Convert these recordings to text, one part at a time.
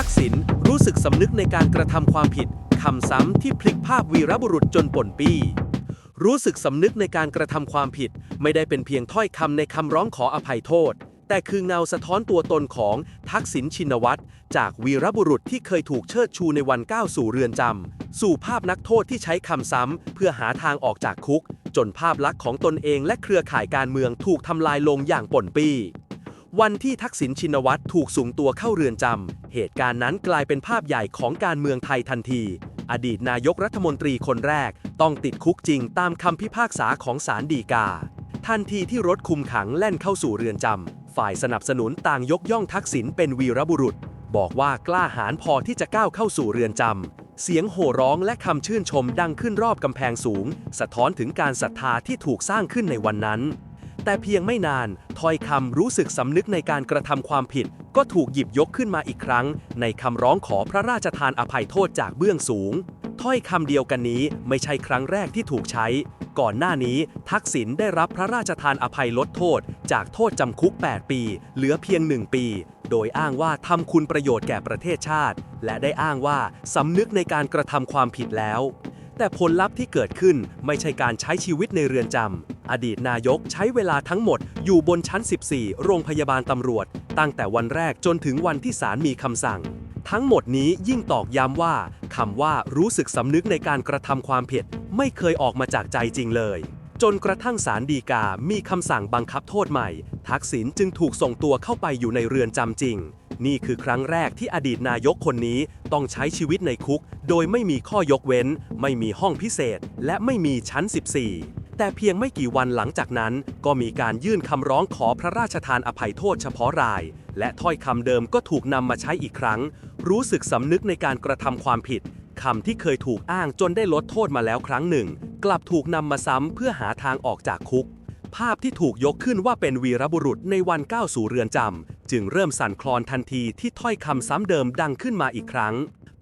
ทักษิณรู้สึกสำนึกในการกระทำความผิดคำซ้ำที่พลิกภาพวีรบุรุษจนป่นปี้รู้สึกสำนึกในการกระทำความผิด ไม่ได้เป็นเพียงถ้อยคำในคำร้องขออภัยโทษ แต่คือเงาสะท้อนตัวตนของทักษิณชินวัตรจากวีรบุรุษที่เคยถูกเชิดชูในวันก้าวสู่เรือนจำสู่ภาพนักโทษที่ใช้คำซ้ำเพื่อหาทางออกจากคุก จนภาพลักษณ์ของตนเองและเครือข่ายการเมืองถูกทำลายลงอย่างป่นปี้ วันที่ทักษิณชินวัตรถูกสูงตัวเข้าเรือนจำ เหตุการณ์นั้นกลายเป็นภาพใหญ่ของการเมืองไทยทันที อดีตนายกรัฐมนตรีคนแรก ต้องติดคุกจริงตามคำพิพากษาของศาลฎีกา ทันทีที่รถคุมขังแล่นเข้าสู่เรือนจำ ฝ่ายสนับสนุนต่างยกย่องทักษิณเป็นวีรบุรุษ บอกว่ากล้าหาญพอที่จะก้าวเข้าสู่เรือนจำเสียงโห่ร้องและคำชื่นชมดังขึ้นรอบกำแพงสูง สะท้อนถึงการศรัทธาที่ถูกสร้างขึ้นในวันนั้น แต่เพียงไม่นานถ้อยคำรู้สึกสำนึกในการกระทำความผิด ก็ถูกหยิบยกขึ้นมาอีกครั้ง ในคำร้องขอพระราชทานอภัยโทษจากเบื้องสูง ถ้อยคำเดียวกันนี้ไม่ใช่ครั้งแรกที่ถูกใช้ ก่อนหน้านี้ทักษิณได้รับพระราชทานอภัยลดโทษ จากโทษจำคุก 8 ปี เหลือเพียง 1 ปี โดยอ้างว่าทำคุณประโยชน์แก่ประเทศชาติ และได้อ้างว่าสำนึกในการกระทำความผิดแล้ว แต่ผลลัพธ์ที่เกิดขึ้นไม่ใช่การใช้ชีวิตในเรือนจำ อดีตนายกใช้เวลาทั้งหมดอยู่บนชั้น 14 โรงพยาบาลตำรวจ ตั้งแต่วันแรกจนถึงวันที่ศาลมีคำสั่ง ทั้งหมดนี้ยิ่งตอกย้ำว่าคำว่ารู้สึกสำนึกในการกระทำความผิด ไม่เคยออกมาจากใจจริงเลย จนกระทั่งศาลฎีกา มีคำสั่งบังคับโทษใหม่ ทักษิณจึงถูกส่งตัวเข้าไปอยู่ในเรือนจำจริง นี่คือครั้งแรกที่อดีตนายกคนนี้ต้องใช้ชีวิตในคุก โดยไม่มีข้อยกเว้น ไม่มีห้องพิเศษ และไม่มีชั้น 14 แต่เพียงไม่กี่วันหลังจากนั้น ก็มีการยื่นคำร้องขอพระราชทานอภัยโทษเฉพาะราย และถ้อยคำเดิมก็ถูกนำมาใช้อีกครั้ง รู้สึกสำนึกในการกระทำความผิดคำที่เคยถูกอ้างจนได้ลดโทษมาแล้วครั้งหนึ่ง กลับถูกนำมาซ้ำเพื่อหาทางออกจากคุก ภาพที่ถูกยกขึ้นว่าเป็นวีรบุรุษในวันก้าวสู่เรือนจำจึงเริ่มสั่นคลอนทันทีที่ถ้อยคำซ้ำเดิมดังขึ้นมาอีกครั้ง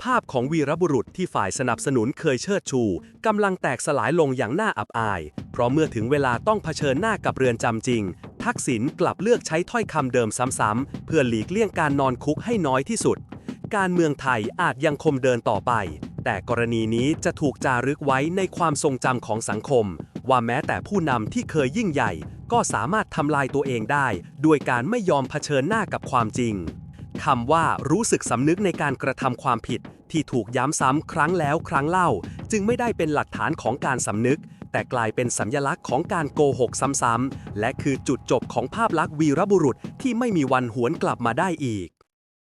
ภาพของวีรบุรุษที่ฝ่ายสนับสนุนเคยเชิดชูกำลังแตกสลายลงอย่างน่าอับอาย เพราะเมื่อถึงเวลาต้องเผชิญหน้ากับเรือนจำจริง ทักษิณกลับเลือกใช้ถ้อยคำเดิมซ้ำๆ เพื่อหลีกเลี่ยงการนอนคุกให้น้อยที่สุด การเมืองไทยอาจยังคงเดินต่อไป แต่กรณีนี้จะถูกจารึกไว้ในความทรงจำของสังคม ว่าแม้แต่ผู้นำที่เคยยิ่งใหญ่ ก็สามารถทำลายตัวเองได้ ด้วยการไม่ยอมเผชิญหน้ากับความจริง คำว่ารู้สึกสำนึกในการกระทำความผิดที่ถูกย้ำซ้ำครั้งแล้วครั้งเล่า จึงไม่ได้เป็นหลักฐานของการสำนึก แต่กลายเป็นสัญลักษณ์ของการโกหกซ้ำๆและคือจุดจบของภาพลักษณ์วีรบุรุษที่ไม่มีวันหวนกลับมาได้อีก